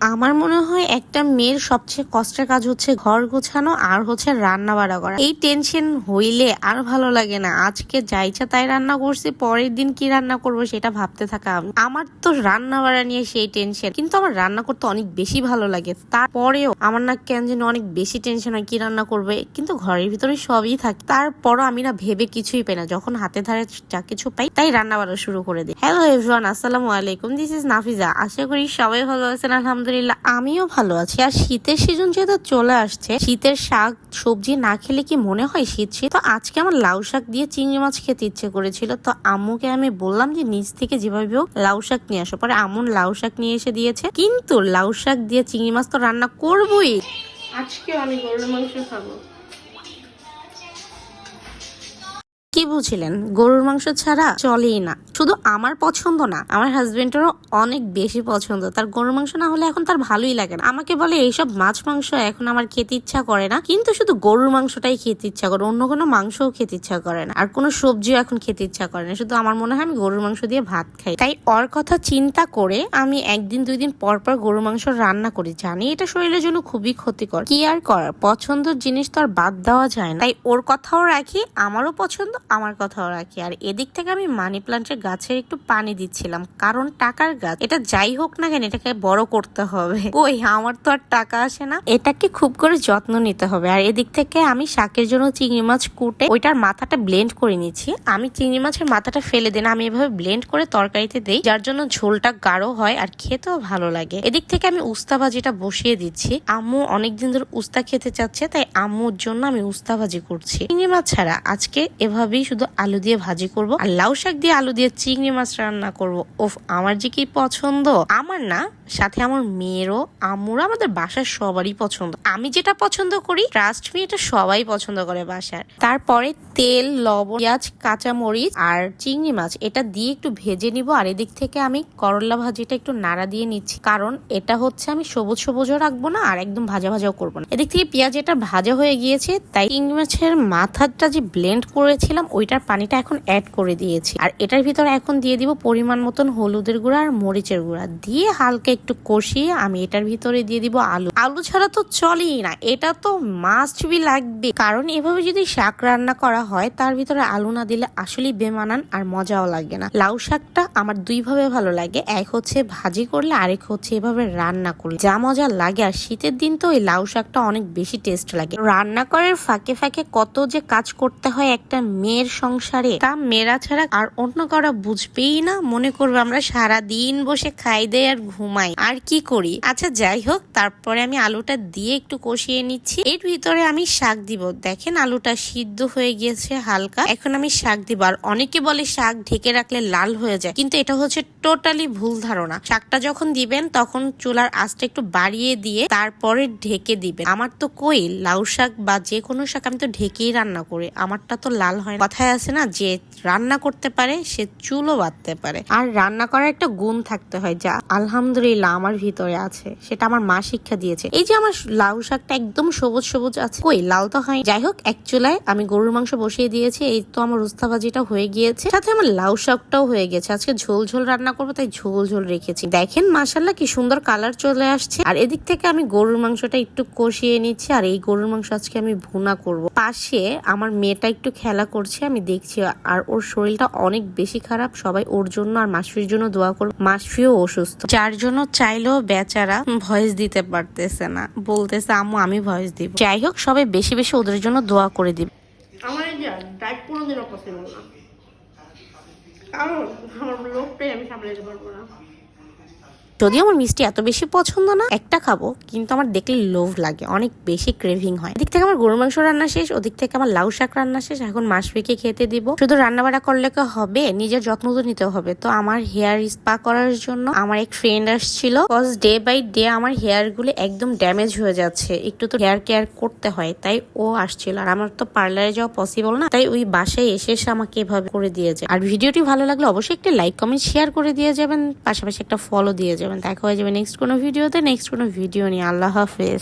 আমার মনে হয় একটা মেয়ের সবচেয়ে কষ্টের কাজ হচ্ছে ঘর গোছানো আর হচ্ছে রান্না বাড়া করা। এই টেনশন হইলে আর ভালো লাগে না। আজকে যা ইচ্ছা তাই রান্না করছি, পরের দিন কি রান্না করব সেটা ভাবতে থাকা আমি। আমার তো রান্না বাড়া নিয়ে সেই টেনশন কিন্তু আমার রান্না করতে অনেক বেশি ভালো লাগে। তারপরেও আমার না কেন যেন অনেক বেশি টেনশন হয় কি রান্না করবে। কিন্তু ঘরের ভিতরে সবই থাকে। তারপরও আমি না ভেবে কিছুই পাই না। যখন হাতে ধারে যা কিছু পাই, তাই রান্না বাড়া শুরু করে দিই। হ্যালো এভরিওয়ান আসসালামু আলাইকুম। This is Nafiza. আশা করি সবাই ভালো আছেন। আলহামদুলিল্লাহ। আমিও ভালো আছি। আর শীতের সিজন যেহেতু চলে আসছে, শীতের শাক, সবজি না খেলে কি মনে হয় শীত শীত? তো আজকে আমার লাউ শাক দিয়ে চিংড়ি মাছ খেতে ইচ্ছে করেছিল। তো আম্মুকে আমি বললাম যে, নিচ থেকে যেভাবে হোক লাউ শাক নিয়ে আসো। পরে আমন লাউ শাক নিয়ে এসে দিয়েছে। কিন্তু লাউ শাক দিয়ে চিংড়ি মাছ তো রান্না করবোই। আজকে আমি গরুর মাংস খাব। কি বুঝলেন? গরুর মাংস ছাড়া চলেই না। শুধু আমার পছন্দ না, আমার হাজবেন্ডেরও অনেক বেশি পছন্দ। তার গরুর মাংস না হলে এখন তার ভালোই লাগে না। আমাকে বলে, এইসব মাছ মাংস এখন আমার খেতে ইচ্ছা করে না। কিন্তু শুধু গরুর মাংসটাই খেতে ইচ্ছা করে, অন্য কোনো মাংসও খেতে ইচ্ছা করে না। আর কোনো সবজিও এখন খেতে ইচ্ছা করে না। শুধু আমার মনে হয় আমি গরুর মাংস দিয়ে ভাত খাই। তাই ওর কথা চিন্তা করে আমি একদিন দুই দিন পর পর গরুর মাংস রান্না করি, জানি এটা শরীরের জন্য খুবই ক্ষতিকর। কি আর করার? পছন্দের জিনিস তো আর বাদ দেওয়া যায় না। তাই ওর কথাও রাখি, আমারও পছন্দ আমার কথাও রাখি। আর এদিক থেকে আমি মানি প্লান্টের গাছের একটু পানি দিচ্ছিলাম। কারণ টাকার গাছ, এটা যাই হোক না কেন, এটাকে বড় করতে হবে। ওই, আমার তো আর টাকা আসে না। এটাকে খুব করে যত্ন নিতে হবে। আর এদিক থেকে আমি শাকের জন্য চিংড়ি মাছ কুটে ওইটার মাথাটা ব্লেন্ড করে নিচ্ছি। আমি চিংড়ি মাছের মাথাটা ফেলে দিন আমি এভাবে ব্লেন্ড করে তরকারিতে দেই, যার জন্য ঝোলটা গাঢ় হয় আর খেতেও ভালো লাগে। এদিক থেকে আমি উস্তা ভাজিটা বসিয়ে দিচ্ছি। আম্মু অনেকদিন ধরে উস্তা খেতে চাচ্ছে, তাই আম্মুর জন্য আমি উস্তা ভাজি করছি। চিংড়ি মাছ ছাড়া আজকে এভাবেই শুধু আলু দিয়ে ভাজি করব আর লাউ শাক দিয়ে আলু দিয়ে চিংড়ি মাছ রান্না করব। ওফ, আমার যে কি পছন্দ? আমার না, সাথে আমার মেয়েরও আম্মুরও আমাদের বাসার সবারই পছন্দ। আমি যেটা পছন্দ করি ট্রাস্ট মি এটা সবাই পছন্দ করে বাসার। তারপরে তেল, লবণ, পেঁয়াজ, কাঁচামরিচ আর চিংড়ি মাছ, এটা দিয়ে একটু ভেজে নিব আর এদিক থেকে আমি করলা ভাজিটা একটু নাড়া দিয়ে নিচ্ছি। কারণ এটা হচ্ছে আমি সবুজ সবুজও রাখব না আর একদম ভাজা ভাজাও করব না। এদিক থেকে পেঁয়াজ এটা ভাজা হয়ে গিয়েছে, তাই চিংড়ি মাছের মাথাটা যে ব্লেন্ড করেছিলাম ওইটার পানিটা এখন অ্যাড করে দিয়েছি। আর এটার ভিতরে এখন দিয়ে দিব পরিমাণ মতন হলুদের গুঁড়া আর মরিচের গুঁড়া। দিয়ে হালকা একটু কষিয়ে আমি এটার ভিতরে দিয়ে দিব আলু। আলু ছাড়া তো চলেই না, এটা তো মাস্ট বি লাগবে। কারণ এভাবে যদি শাক রান্না করা হয়, তার ভিতরে আলু না দিলে আসলেই বেমানান আর মজাও লাগে না। লাউ শাকটা আমার দুইভাবে ভালো লাগে, এক হচ্ছে ভাজি করলে, আরেক হচ্ছে এভাবে রান্না করলে। যা মজা লাগে, আর শীতের দিন তো এই লাউ শাকটা অনেক বেশি টেস্ট লাগে। রান্না করার ফাঁকে ফাঁকে কত যে কাজ করতে হয় একটা মেয়ের সংসারে। তা মেয়েরা ছাড়া আর অন্য কারা বুঝবেই না? মনে করবে আমরা সারা দিন বসে খাই দেয় আর ঘুমাই। আর কি করি? আচ্ছা যাই হোক, তারপরে আমি আলুটা দিয়ে একটু কষিয়ে নিচ্ছি। এর ভিতরে আমি শাক দিব। দেখেন আলুটা সিদ্ধ হয়ে গিয়েছে হালকা। এখন আমি শাক দিব। আর অনেকে বলে শাক ঢেকে রাখলে লাল হয়ে যায়। কিন্তু এটা হচ্ছে টোটালি ভুল ধারণা। শাকটা যখন দিবেন, তখন চুলার আঁচটা একটু বাড়িয়ে দিয়ে তারপরে ঢেকে দিবেন। আমার তো কই, লাউ শাক বা যে কোনো শাক আমি তো ঢেকেই রান্না করি। আমারটা তো লাল হয় না। কথায় আছে না, যে রান্না করতে পারে, সে চুলও বাঁধতে পারে। আর রান্না করার একটা গুণ থাকতে হয় যা আলহামদুলিল্লাহ আমার ভিতরে আছে, সেটা আমার মা শিক্ষা দিয়েছে। এই যে আমার লাউ শাকটা একদম সবুজ সবুজ আছে। কই, লাল তো হয়। যাই হোক, এক চুলায় আমি গরুর মাংস বসিয়ে দিয়েছি, এই তো আমার উস্তা ভাজিটা হয়ে গিয়েছে। সাথে আমার লাউ শাকটাও হয়ে গেছে। আজকে ঝোল ঝোল রান্না করব, তাই ঝোল ঝোল রেখেছি। দেখেন মাসাল্লাহ কি সুন্দর কালার চলে আসছে। আর এদিক থেকে আমি গরুর মাংসটা একটু কষিয়ে নিচ্ছি, আর এই গরুর মাংস আজকে আমি ভুনা করব। পাশে আমার মেয়েটা একটু খেলা করছে। আমি দেখছি আর ওর শরীরটা অনেক বেশি খারাপ। সবাই ওর জন্য আর মাসফির জন্য দোয়া করব। মাসফিও অসুস্থ। যার জন্য চাইলেও বেচারা ভয়েস দিতে পারতেছে না। বলতেছে আম্মু আমি ভয়েস দিব। যাই হোক সবাই বেশি বেশি ওদের জন্য দোয়া করে দিবে। আমার ডায়েট কোনোদিনও পসিবল না। কারণ আমার লোকটাই আমি সামলে যেতে পারব না। যদিও আমার মিষ্টি এত বেশি পছন্দ না, একটা খাব, কিন্তু আমার দেখলে লোভ লাগে, অনেক বেশি ক্রেভিং হয়। এদিক থেকে আমার গরুর মাংস রান্না শেষ, ওদিক থেকে আমার লাউ শাক রান্না শেষ, এখন মাসফিকে খেতে দিব। শুধু রান্না বাড়া করলে হবে, নিজের যত্ন তো নিতে হবে। তো আমার হেয়ার স্পা করার জন্য আমার এক ফ্রেন্ড আসছিল কজ ডে বাই ডে আমার হেয়ারগুলো একদম ড্যামেজ হয়ে যাচ্ছে। একটু তো হেয়ার কেয়ার করতে হয়, তাই ও আসছিল। আর আমার তো পার্লারে যাওয়া পসিবল না, তাই ওই বাসায় এসে এসে আমাকে এভাবে করে দিয়েছে আর ভিডিওটি ভালো লাগলে অবশ্যই একটা লাইক কমেন্ট শেয়ার করে দিয়ে যাবেন, পাশাপাশি একটা ফলো দিয়ে যাবেন দেখা হয়ে যাবে নেক্সট কোনো ভিডিওতে নেক্সট কোনো ভিডিও নিয়ে। আল্লাহ হাফেজ।